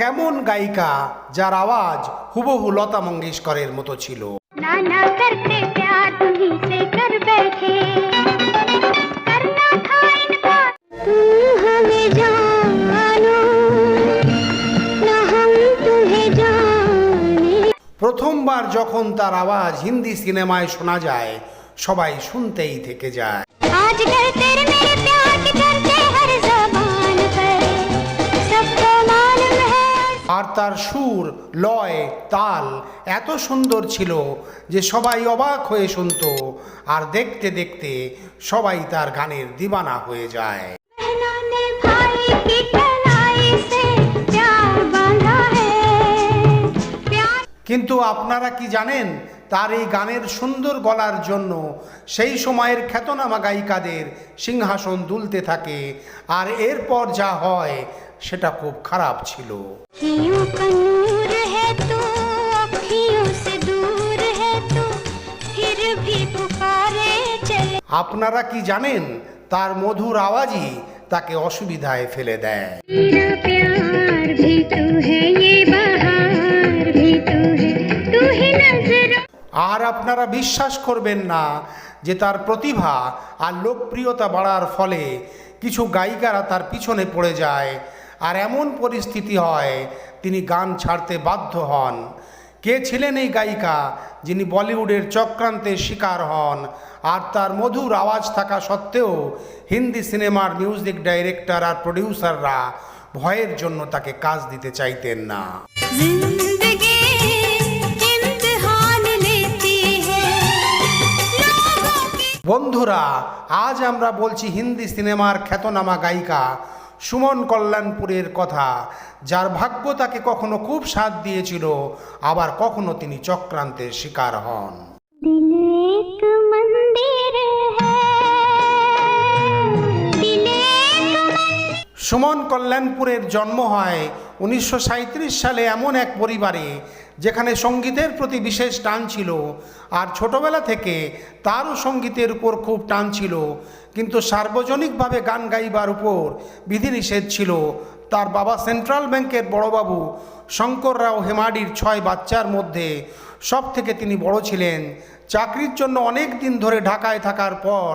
এমন গায়িকা যার আওয়াজ হুবহু লতা মঙ্গেশকরের মতো ছিল ना ना करते प्यार तुम्ही से कर बैठे करना था इनकार तुम हमें जानो ना हम तुम्हें जाने প্রথমবার যখন তার আওয়াজ হিন্দি সিনেমায় শোনা যায় সবাই শুনতেই থেকে যায় आज कल तेरे मेरे আর তার সুর লয় তাল এত সুন্দর ছিল যে সবাই অবাক হয়ে শুনত। আর দেখতে দেখতে সবাই তার গানের দিবানা হয়ে যায়। কিন্তু আপনারা কি জানেন তার এই গানের সুন্দর গলার জন্য সেই সময়ের খ্যাতনামা গায়িকাদের সিংহাসন দুলতে থাকে। আর এরপর যা হয় সেটা খুব খারাপ ছিল। আপনারা কি জানেন তার মধুর আওয়াজই তাকে অসুবিধায় ফেলে দেয়। আর আপনারা বিশ্বাস করবেন না যে তার প্রতিভা আর লোকপ্রিয়তা বাড়ার ফলে কিছু গায়িকারা তার পিছনে পড়ে যায়। আর এমন পরিস্থিতি হয় তিনি গান ছাড়তে বাধ্য হন। কে ছিলেন এই গায়িকা যিনি বলিউডের চক্রান্তের শিকার হন? আর তার মধুর আওয়াজ থাকা সত্ত্বেও হিন্দি সিনেমার মিউজিক ডাইরেক্টর আর প্রডিউসাররা ভয়ের জন্য তাকে কাজ দিতে চাইতেন না। বন্ধুরা আজ আমরা বলছি হিন্দি সিনেমার খ্যাতনামা গায়িকা সুমন কল্যাণপুরের কথা, যার ভাগ্য তাকে কখনো খুব সাথ দিয়েছিল, আবার কখনো তিনি চক্রান্তের শিকার হন। সুমন কল্যাণপুরের জন্ম হয় উনিশশো সাঁইত্রিশ সালে এমন এক পরিবারে, যেখানে সঙ্গীতের প্রতি বিশেষ টান ছিল আর ছোটবেলা থেকে তারও সঙ্গীতের উপর খুব টান ছিল। কিন্তু সার্বজনিকভাবে গান গাইবার উপর বিধিনিষেধ ছিল। তার বাবা সেন্ট্রাল ব্যাংকের বড়বাবু শঙ্কর রাও হেমাডির ছয় বাচ্চার মধ্যে সব থেকে তিনি বড় ছিলেন। চাকরির জন্য অনেক দিন ধরে ঢাকায় থাকার পর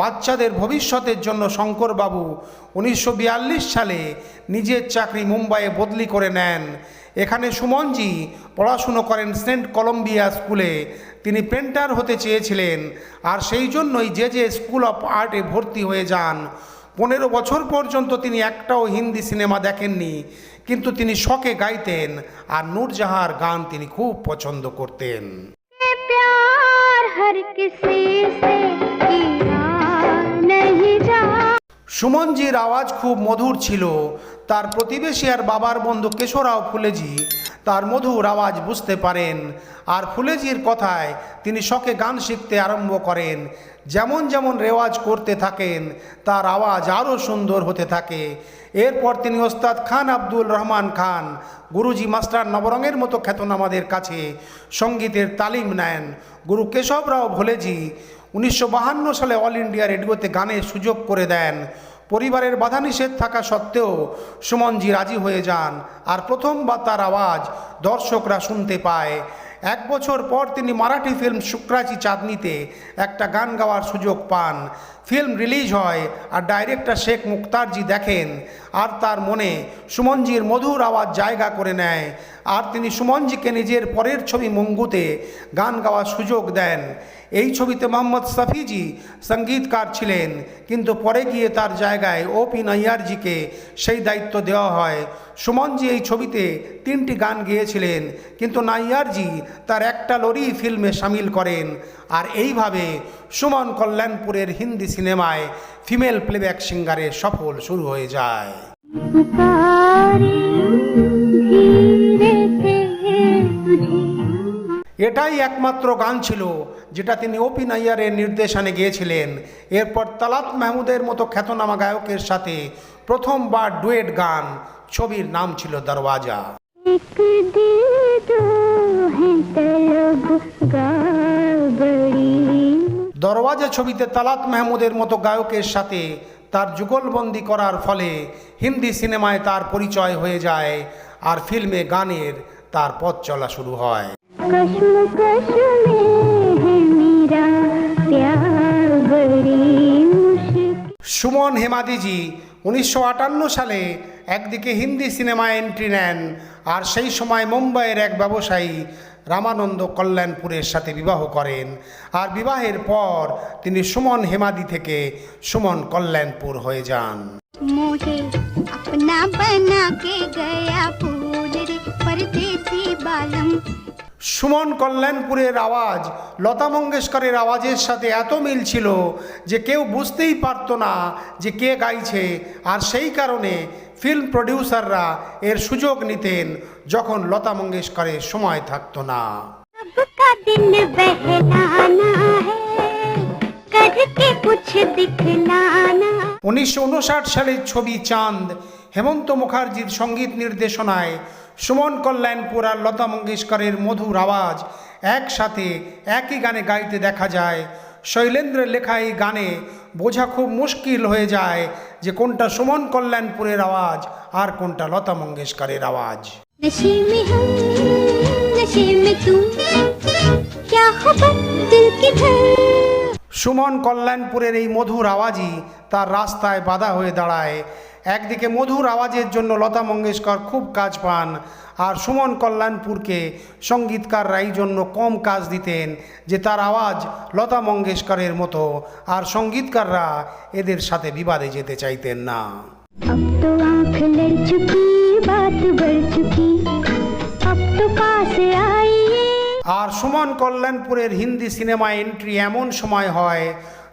বাচ্চাদের ভবিষ্যতের জন্য শঙ্করবাবু উনিশশো বিয়াল্লিশ সালে নিজের চাকরি মুম্বাইয়ে বদলি করে নেন। এখানে সুমনজি পড়াশুনো করেন সেন্ট কলম্বিয়া স্কুলে। তিনি পেন্টার হতে চেয়েছিলেন আর সেই জন্যই যে যে স্কুল অফ আর্টে ভর্তি হয়ে যান। পনেরো বছর পর্যন্ত তিনি একটাও হিন্দি সিনেমা দেখেননি। কিন্তু তিনি শখে গাইতেন আর নূরজাহার গান তিনি খুব পছন্দ করতেন। সুমনজির আওয়াজ খুব মধুর ছিল। তার প্রতিবেশী আর বাবার বন্ধু কেশোরাও ফুলেজি তার মধুর আওয়াজ বুঝতে পারেন। আর ফুলেজির কথায় তিনি শখে গান শিখতে আরম্ভ করেন। যেমন যেমন রেওয়াজ করতে থাকেন, তার আওয়াজ আরও সুন্দর হতে থাকে। এরপর তিনি ওস্তাদ খান আব্দুল রহমান খান, গুরুজি মাস্টার নবরঙের মতো খ্যাতনামাদের কাছে সঙ্গীতের তালিম নেন। গুরু কেশবরাও ভোলেজি উনিশশো সালে অল ইন্ডিয়া রেডিওতে গানের সুযোগ করে দেন। পরিবারের বাধা নিষেধ থাকা সত্ত্বেও সুমনজি রাজি হয়ে যান। আর প্রথমবার তার আওয়াজ দর্শকরা শুনতে পায়। এক বছর পর তিনি মারাঠি ফিল্ম শুক্রাচি চাঁদনিতে একটা গান গাওয়ার সুযোগ পান। ফিল্ম রিলিজ হয় আর ডাইরেক্টর শেখ মুক্তারজি দেখেন আর তার মনে সুমনজির মধুর আওয়াজ জায়গা করে নেয়। আর তিনি সুমনজিকে নিজের পরের ছবি মঙ্গুতে গান গাওয়ার সুযোগ দেন। এই ছবিতে মোহাম্মদ সাফিজি সঙ্গীতকার ছিলেন কিন্তু পরে গিয়ে তার জায়গায় ও পি নৈয়ারজিকে সেই দায়িত্ব দেওয়া হয়। সুমনজি এই ছবিতে তিনটি গান গেয়েছিলেন কিন্তু নাইয়ারজি তার একটা লরি ফিল্মে সামিল করেন। আর এইভাবে সুমন কল্যাণপুরের হিন্দি সিনেমায় ফিমেল প্লেব্যাক সিঙ্গারে সফল শুরু হয়ে যায়। এটাই একমাত্র গান ছিল। যেটা তিনি ওপি নাইয়ারের নির্দেশনে গিয়েছিলেন। এরপর তালাত মাহমুদের মতো খ্যাতনামা গায়কের সাথে প্রথমবার ডুয়েট গান, ছবির নাম ছিল দরওয়াজা। দরওয়াজা ছবিতে তালাত মাহমুদের মতো গায়কের সাথে তার যুগলবন্দি করার ফলে হিন্দি সিনেমায় তার পরিচয় হয়ে যায় আর ফিল্মে গানের তার পথ চলা শুরু হয়। সুমন হেমাদিজি উনিশশো আটান্ন সালে একদিকে হিন্দি সিনেমায় এন্ট্রি নেন আর সেই সময় মুম্বাইয়ের এক ব্যবসায়ী রামানন্দ কল্যাণপুরের সাথে বিবাহ করেন আর বিবাহের পর তিনি সুমন হেমাদি থেকে সুমন কল্যাণপুর হয়ে যান मोहे अपना बना के गया फूल रे परदेसी बालम সুমন কল্যাণপুরের আওয়াজ লতা মঙ্গেশকরের আওয়াজের সাথে এত মিল ছিল যে কেউ বুঝতেই পারতো না যে কে গাইছে আর সেই কারণে ফিল্ম প্রডিউসাররা এর সুযোগ নিতেন যখন লতা মঙ্গেশকরের সময় থাকতো না। উনিশশো উনষাট সালের ছবি চাঁদ হেমন্ত মুখার্জির সংগীত নির্দেশনায় সুমন কল্যাণপুর আর লতা মঙ্গেশকরের মধুর আওয়াজ একসাথে একই গানে গাইতে দেখা যায় শৈলেন্দ্রের লেখা এই গানে বোঝা খুব মুশকিল হয়ে যায় যে কোনটা সুমন কল্যাণপুরের আওয়াজ আর কোনটা লতা মঙ্গেশকরের আওয়াজ नशे में हम नशे में तू क्या खबर दिल की धर সুমন কল্যাণপুরের এই মধুর আওয়াজই তার রাস্তায় বাধা হয়ে দাঁড়ায় একদিকে মধুর আওয়াজের জন্য লতা মঙ্গেশকর খুব কাজ পান আর সুমন কল্যাণপুরকে সঙ্গীতকাররা এই জন্য কম কাজ দিতেন যে তার আওয়াজ লতা মঙ্গেশকরের মতো আর সঙ্গীতকাররা এদের সাথে বিবাদে যেতে চাইতেন না अब तो आंख लड़ चुकी बात बढ़ चुकी अब तो पास आइए আর সুমন কল্যাণপুরের হিন্দি সিনেমা এন্ট্রি এমন সময় হয়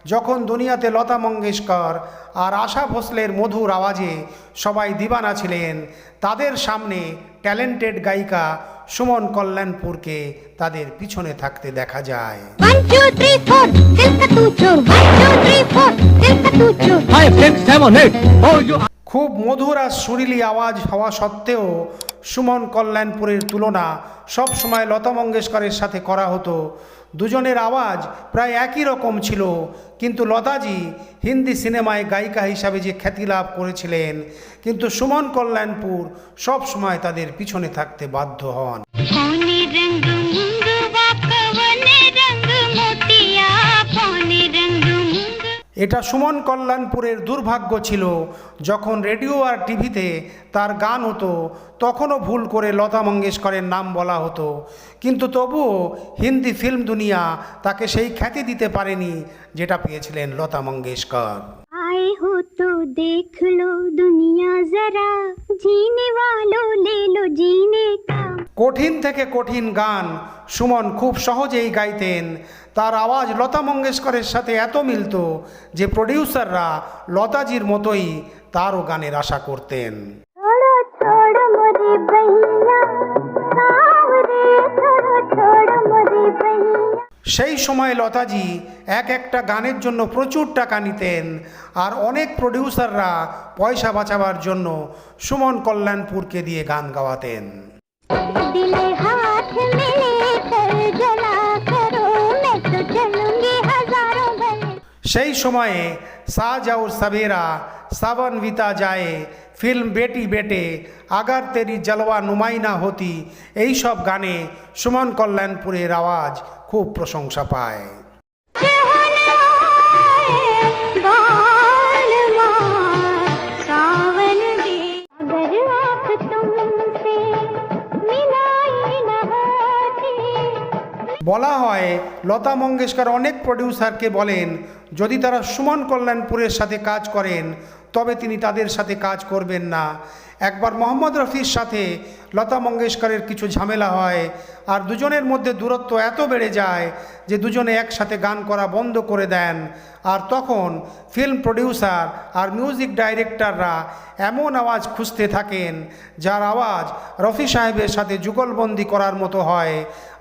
যখন দুনিয়াতে লতা মঙ্গেশকর আর আশা ভোসলের মধুর আওয়াজে সবাই দিবানা ছিলেন। তাদের সামনে ট্যালেন্টেড গায়িকা সুমন কল্যাণপুরকে তাদের পিছনে থাকতে দেখা যায়। খুব মধুর আর সুরিলি আওয়াজ হওয়া সত্ত্বেও সুমন কল্যাণপুরের তুলনা সব সময় লতা মঙ্গেশকরের সাথে করা হতো। দুজনের আওয়াজ প্রায় একই রকম ছিল, কিন্তু লতাজি হিন্দি সিনেমায় গায়িকা হিসাবে যে খ্যাতি লাভ করেছিলেন, কিন্তু সুমন কল্যাণপুর সব সময় তাদের পিছনে থাকতে বাধ্য হন। এটা সুমন কল্যাণপুরের দুর্ভাগ্য ছিল যখন রেডিও আর টিভিতে তার গান হতো তখনও ভুল করে লতা মঙ্গেশকরের নাম বলা হতো কিন্তু তবুও হিন্দি ফিল্ম দুনিয়া তাকে সেই খ্যাতি দিতে পারেনি যেটা পেয়েছিলেন লতা মঙ্গেশকর आए हो तो देख लो दुनिया जरा जीने वालों ले लो जीने का কঠিন থেকে কঠিন গান সুমন খুব সহজেই গাইতেন তার আওয়াজ লতা মঙ্গেশকরের সাথে এত মিলত যে প্রডিউসাররা লতাজির মতোই তারও গানের আশা করতেন। সেই সময় লতাজি এক একটা গানের জন্য প্রচুর টাকা নিতেন আর অনেক প্রডিউসাররা পয়সা বাঁচাবার জন্য সুমন কল্যাণপুরকে দিয়ে গান গাওয়াতেন। সেই সময়ে শাহজাউর সাবেরা সাবন বিতা যায়, ফিল্ম বেটি বেটে, আগার তেরি জলওয়া নুমাইনা হতি, এইসব গানে সুমন কল্যাণপুরের আওয়াজ খুব প্রশংসা পায়। বলা হয় লতা মঙ্গেশকর অনেক প্রডিউসারকে বলেন যদি তারা সুমন কল্যাণপুরের সাথে কাজ করেন তবে তিনি তাদের সাথে কাজ করবেন না। একবার মোহাম্মদ রফির সাথে লতা মঙ্গেশকরের কিছু ঝামেলা হয় আর দুজনের মধ্যে দূরত্ব এত বেড়ে যায় যে দুজনে একসাথে গান করা বন্ধ করে দেন। আর তখন ফিল্ম প্রডিউসার আর মিউজিক ডাইরেক্টররা এমন আওয়াজ খুঁজতে থাকেন, যার আওয়াজ রফি সাহেবের সাথে যুগলবন্দি করার মতো হয়।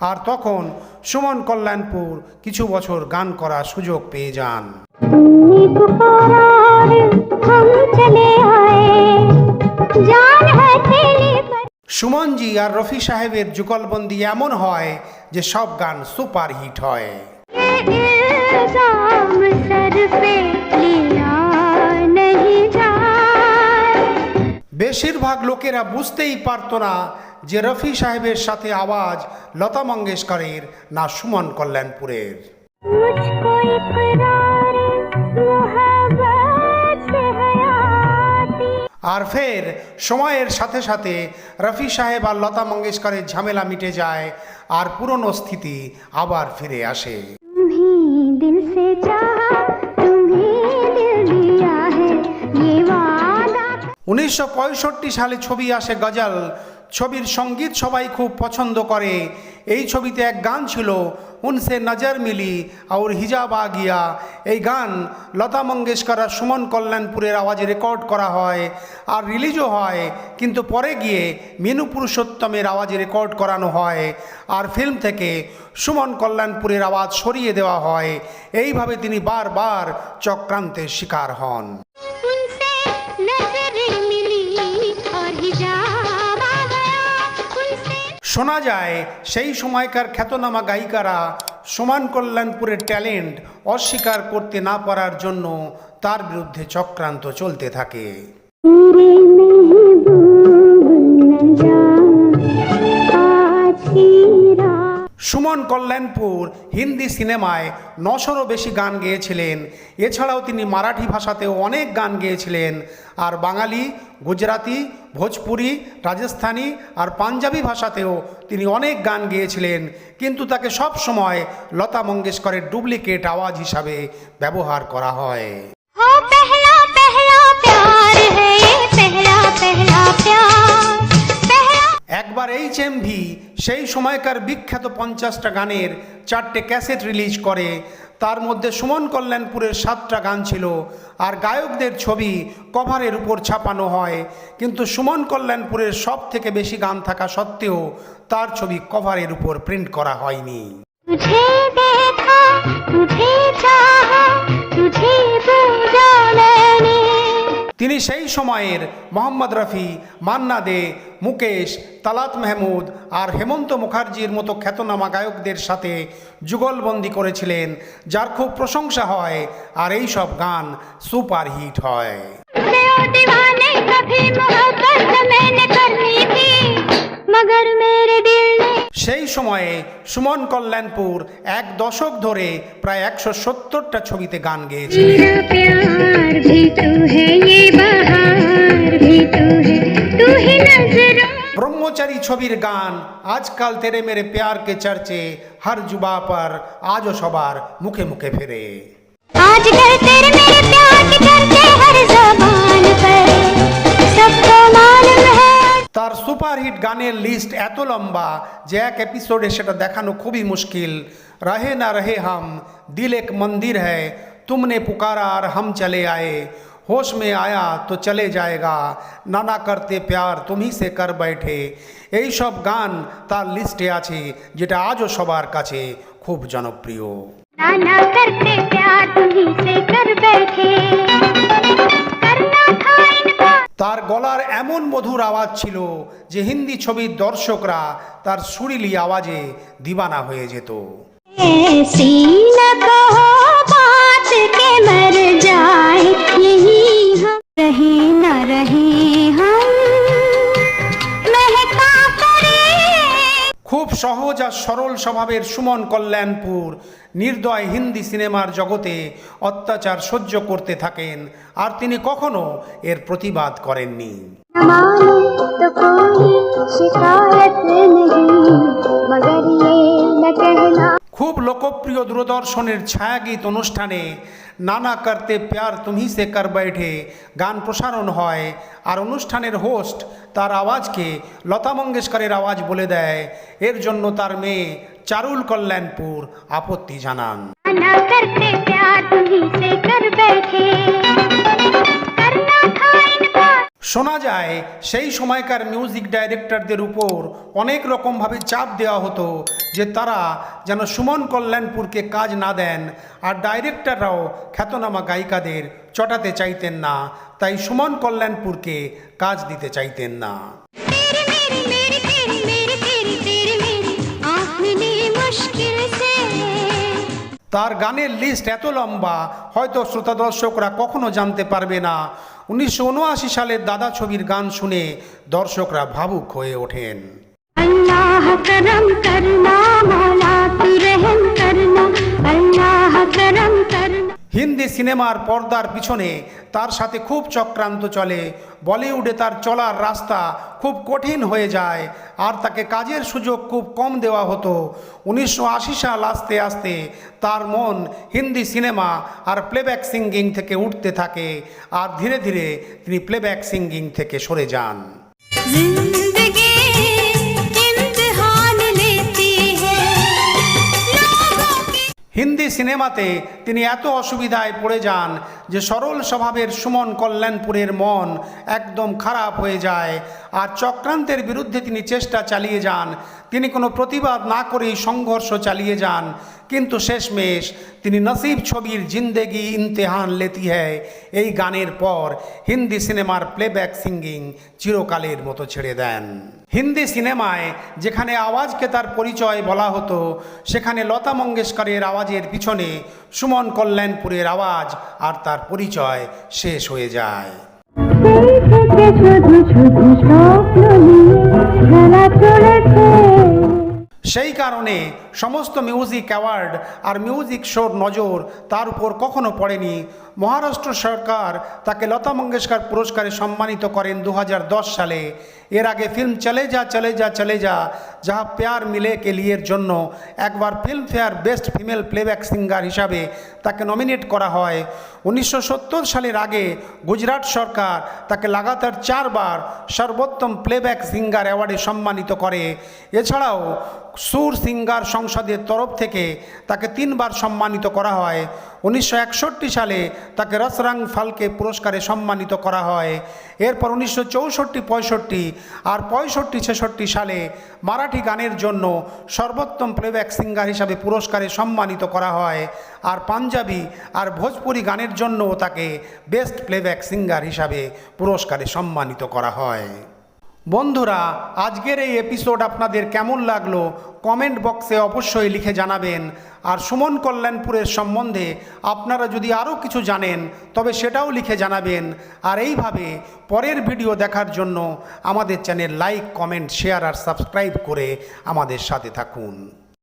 আর তখন সুমন কল্যাণপুর কিছু বছর গান করার সুযোগ পেয়ে যান। तुमने पुकारा और हम चले आए जान है थैली पर সুমনজি আর রফি সাহেবের যুগলবন্দি এমন হয় যে সব গান সুপার হিট হয় ये इल्जाम सर पे लिया नहीं जाए বেশিরভাগ লোকেরা বুঝতেই পারতো না যে রফি সাহেবের সাথে আওয়াজ লতা মঙ্গেশকরের না সুমন কল্যাণপুরের আর ফের সময়ের সাথে সাথে রফি সাহেব আর লতা মঙ্গেশকরের ঝামেলা মিটে যায় আর পুরনো স্থিতি আবার ফিরে আসে। উনিশশো পঁয়ষট্টি সালে ছবি আসে গজল ছবির সংগীত সবাই খুব পছন্দ করে। এই ছবিতে এক গান ছিল, উনসে নজর মিলি আউর হিজাব আ গিয়া। এই গান লতা মঙ্গেশকর আর সুমন কল্যাণপুরের আওয়াজে রেকর্ড করা হয় আর রিলিজও হয়, কিন্তু পরে গিয়ে মিনু পুরুষোত্তমের আওয়াজে রেকর্ড করানো হয় আর ফিল্ম থেকে সুমন কল্যাণপুরের আওয়াজ সরিয়ে দেওয়া হয়। এইভাবে তিনি বারবার চক্রান্তের শিকার হন। শোনা যায়, সেই সময়কার খ্যাতনামা গায়িকারা সমান কল্যাণপুরের ট্যালেন্ট অস্বীকার করতে না পারার জন্য তার বিরুদ্ধে চক্রান্ত চলতে থাকে। সুমন কল্যাণপুর হিন্দি সিনেমায় নশোরও বেশি গান গেয়েছিলেন। এছাড়াও তিনি মারাঠি ভাষাতেও অনেক গান গেয়েছিলেন। আর বাঙালি, গুজরাতি, ভোজপুরি, রাজস্থানি আর পাঞ্জাবি ভাষাতেও তিনি অনেক গান গেয়েছিলেন। কিন্তু তাকে সব সময় লতা মঙ্গেশকরের ডুপ্লিকেট আওয়াজ হিসাবে ব্যবহার করা হয়। পেহলা পেহলা, প্যার পেহলা পেহলা, প্যার। একবার এইচ এমভি সেই সময়কার বিখ্যাত পঞ্চাশটা গানের চারটে ক্যাসেট রিলিজ করে। তার মধ্যে সুমন কল্যাণপুরের সাতটা গান ছিল আর গায়কদের ছবি কভারের উপর ছাপানো হয়। কিন্তু সুমন কল্যাণপুরের সব থেকে বেশি গান থাকা সত্ত্বেও তার ছবি কভারের উপর প্রিন্ট করা হয়নি। तुझे তিনি সেই সময়ের মোহাম্মদ রফি, মান্না দে, মুকেশ, তালাত মেহমুদ আর হেমন্ত মুখার্জির মতো খ্যাতনামা গায়কদের সাথে যুগলবন্দি করেছিলেন, যার খুব প্রশংসা হয় আর এই সব গান সুপারহিট হয়। সেই সময়ে সুমন কল্যাণপুর এক দশক ধরে প্রায় একশো সত্তরটা ছবিতে গান গেয়েছে ব্রহ্মচারী ছবির গান আজকাল তেরে মেরে প্যারকে চর্চে হর যুবা পর আজও সবার মুখে মুখে ফেরে। আজকাল তেরে মেরে চর্চে হর জবান পর তার সুপারহিট গানের লিস্ট এত লম্বা যে এক এপিসোডে সেটা দেখানো খুবই মুশকিল রহে না রহে হাম দিল এক মন্দির হ্যায় তুমনে পুকারা আর হাম চলে আয়ে হোশ মে আয়া তো চলে যায়গা নানা করতে প্যার তুমি সে কর बैठे এই সব গান তার লিস্টে আছে যেটা আজও সবার কাছে খুব জনপ্রিয় ना ना करते प्यार तुम्ही से कर बैठे करना था इनका তার গলার এমন মধুর আওয়াজ ছিল যে হিন্দি ছবির দর্শকরা তার সুরিলি আওয়াজে দিবানা হয়ে যেত। না রহে। খুব সহজ আর সরল স্বভাবের সুমন কল্যাণপুর। নির্দয় হিন্দি সিনেমার জগতে অত্যাচার সহ্য করতে থাকেন আর তিনি কখনো এর প্রতিবাদ করেননি। খুব লোকপ্রিয় দূরদর্শনের ছায়াগীত অনুষ্ঠানে নানা করতে প্যার তুমি সে কর বৈঠে। গান প্রসারণ হয় আর অনুষ্ঠানের হোস্ট তার আওয়াজকে লতা মঙ্গেশকরের আওয়াজ বলে দেয়। এর জন্য তার মেয়ে চারুল কল্যাণপুর আপত্তি জানান। শোনা যায় সেই সময়কার মিউজিক ডাইরেক্টরদের উপর অনেক রকমভাবে চাপ দেওয়া হতো যে তারা যেন সুমন কল্যাণপুরকে কাজ না দেন আর ডাইরেক্টররাও খ্যাতনামা গায়িকাদের চটাতে চাইতেন না তাই সুমন কল্যাণপুরকে কাজ দিতে চাইতেন না। তার গানের লিস্ট এত লম্বা হয়তো শ্রোতা দর্শকরা কখনো জানতে পারবে না। উনিশশো সালের দাদা ছবির গান শুনে দর্শকরা ভাবুক হয়ে ওঠেন। আল্লাহ করম করনা হিন্দি সিনেমার পর্দার পিছনে তার সাথে খুব চক্রান্ত চলে। বলিউডে তার চলার রাস্তা খুব কঠিন হয়ে যায় আর তাকে কাজের সুযোগ খুব কম দেওয়া হতো। উনিশশো আশি সাল আসতে আসতে তার মন হিন্দি সিনেমা আর প্লেব্যাক সিঙ্গিং থেকে উঠতে থাকে আর ধীরে ধীরে তিনি প্লেব্যাক সিঙ্গিং থেকে সরে যান। হিন্দি সিনেমাতে তিনি এত অসুবিধায় পড়ে যান যে সরল স্বভাবের সুমন কল্যাণপুরের মন একদম খারাপ হয়ে যায়। আর চক্রান্তের বিরুদ্ধে তিনি চেষ্টা চালিয়ে যান। তিনি কোনো প্রতিবাদ না করেই সংঘর্ষ চালিয়ে যান। কিন্তু শেষমেশ তিনি নসিব ছবির জিন্দেগি ইমতেহান লেতি হ্যায়। এই গানের পর হিন্দি সিনেমার প্লেব্যাক সিঙ্গিং চিরকালের মতো ছেড়ে দেন। হিন্দি সিনেমায় যেখানে আওয়াজকে তার পরিচয় বলা হতো, সেখানে লতা মঙ্গেশকরের আওয়াজের পিছনে সুমন কল্যাণপুরের আওয়াজ আর তার পরিচয় শেষ হয়ে যায়। খেলা চলেছে। সেই কারণে সমস্ত মিউজিক অ্যাওয়ার্ড আর মিউজিক শোর নজর তার উপর কখনো পড়েনি। মহারাষ্ট্র সরকার তাকে লতা মঙ্গেশকর পুরস্কারে সম্মানিত করেন দু হাজার দশ সালে। এর আগে ফিল্ম চলে যা চলে যা চলে যা, যাহা প্যার মিলে কে লিয়ের জন্য একবার Filmfare best female playback singer হিসাবে তাকে নমিনেট করা হয়। উনিশশো সত্তর সালের আগে গুজরাট সরকার তাকে লাগাতার চারবার সর্বোত্তম প্লেব্যাক সিঙ্গার অ্যাওয়ার্ডে সম্মানিত করে। এছাড়াও সুর সিঙ্গার সংসদের তরফ থেকে তাকে তিনবার সম্মানিত করা হয়। উনিশশো একষট্টি সালে তাকে রসরাং ফালকে পুরস্কারে সম্মানিত করা হয়। এরপর উনিশশো চৌষট্টি, পঁয়ষট্টি আর পঁয়ষট্টি, ছেষট্টি সালে মারাঠি গানের জন্য সর্বোত্তম প্লেব্যাক সিঙ্গার হিসাবে পুরস্কারে সম্মানিত করা হয় আর পাঞ্জাবি আর ভোজপুরি গানের জন্যও তাকে বেস্ট প্লেব্যাক সিঙ্গার হিসাবে পুরস্কারে সম্মানিত করা হয়। বন্ধুরা, আজকের এই এপিসোড আপনাদের কেমন লাগল কমেন্ট বক্সে অবশ্যই লিখে জানাবেন। আর সুমন কল্যাণপুরের সম্বন্ধে আপনারা যদি আরও কিছু জানেন, তবে সেটাও লিখে জানাবেন। আর এইভাবে পরের ভিডিও দেখার জন্য আমাদের চ্যানেল লাইক, কমেন্ট, শেয়ার আর সাবস্ক্রাইব করে আমাদের সাথে থাকুন।